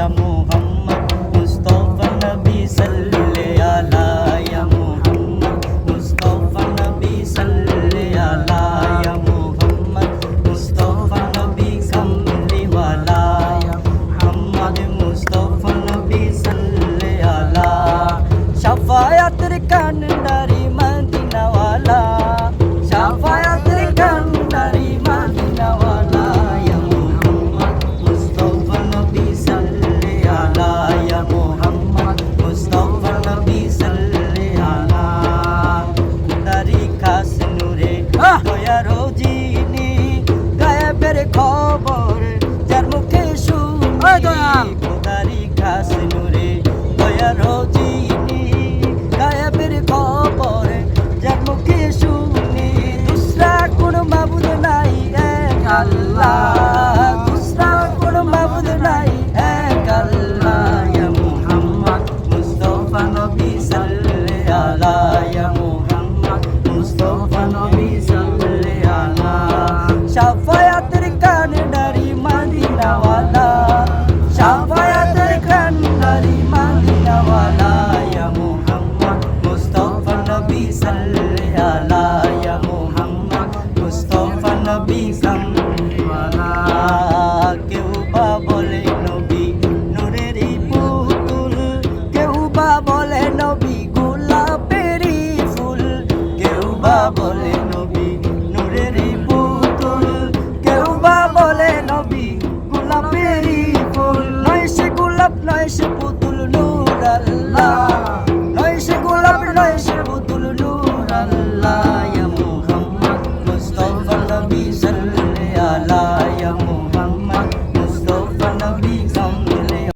ইয়া মুহাম্মদ মুস্তাফা নবী সাল্লি আলা ইয়া মুহাম্মদ মুস্তাফা নবী সাল্লি আলা ইয়া মুহাম্মদ মুস্তাফা নবী কামলি ওয়ালা ইয়া মুহাম্মদ মুস্তাফা নবী সাল্লি আলা শাফায়াতের কান্ডারি দয়া রোজিনি গায়েবের খবর যার মুখে শুনি। খোদারি খাস নূরে দয়া রোজিনি গায়েবের খবর যার মুখে শুনি। দুসরা কোন মাবুদ নাই এক আল্লাহ। নয় সে পুতুল নূর আল্লাহ